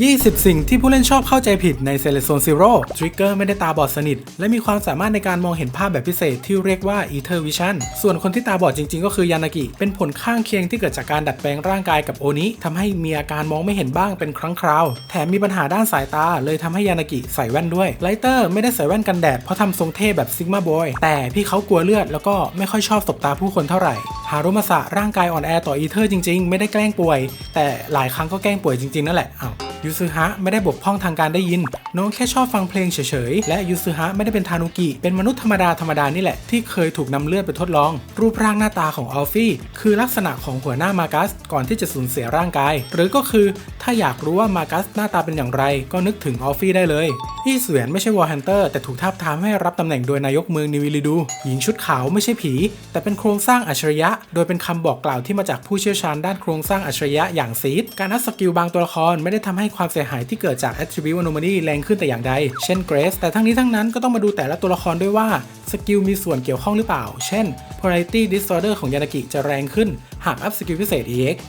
20 สิ่งที่ผู้เล่นชอบเข้าใจผิดใน c e l e s o n Zero ทริกเกอร์ไม่ได้ตาบอดสนิท และมีความสามารถในการมองเห็นภาพแบบพิเศษที่เรียกว่า Ether Vision ส่วนคนที่ตาบอดจริงๆ ก็คือยานากิ เป็นผลข้างเคียงที่เกิดจากการดัดแปลงร่างกายกับโอนิทำให้มีอาการมองไม่เห็นบ้างเป็นครั้งคราว แถมมีปัญหาด้านสายตา เลยทำให้ยานากิใส่แว่นด้วยไลเตอร์ไม่ได้ใส่แว่นกันแดดเพราะทำทรงเท่แบบซิกมาบอยแต่พี่เขากลัวเลือดแล้วก็ไม่ค่อยชอบสบตาผู้คนเท่าไหร่ฮารุมาสะร่างกายอ่อนแอต่ออีเทอร์จริงๆ ไม่ได้แกล้งป่วย แต่หลายครั้งก็แกล้งป่วยจริงๆนั่นแหละอ้าว ยูซึฮะไม่ได้บกพร่องทางการได้ยิน น้องแค่ชอบฟังเพลงเฉยๆ และยูซึฮะไม่ได้เป็นทานุกิ เป็นมนุษย์ธรรมดาธรรมดานี่แหละที่เคยถูกนำเลือดไปทดลอง รูปร่างหน้าตาของอัลฟี่คือลักษณะของหัวหน้ามากัสก่อนที่จะสูญเสียร่างกาย หรือก็คือถ้าอยากรู้ว่ามากัสหน้าตาเป็นอย่างไร ก็นึกถึงอัลฟี่ได้เลย อี้เสวียนไม่ใช่วอร์ฮันเตอร์แต่ถูกทาบทามให้รับตำแหน่งโดยนายกเมืองนิวิลิดู หญิงชุดขาวไม่ใช่ผี แต่เป็นโครงสร้างอัจฉริยะ โดยเป็นคำบอกกล่าวที่มาจากผู้เชี่ยวชาญด้านโครงสร้างอัจฉริยะอย่างซีดการอัพสกิลบางตัวละครไม่ได้ทำให้ความเสียหายที่เกิดจาก attribute anomaly แรงขึ้นแต่อย่างใด เช่นเกรซแต่ทั้งนี้ทั้งนั้นก็ต้องมาดูแต่ละตัวละครด้วยว่าสกิลมีส่วนเกี่ยวข้องหรือเปล่า เช่น polarity disorder ของยานากิจะแรงขึ้น หากอัพสกิลพิเศษ EX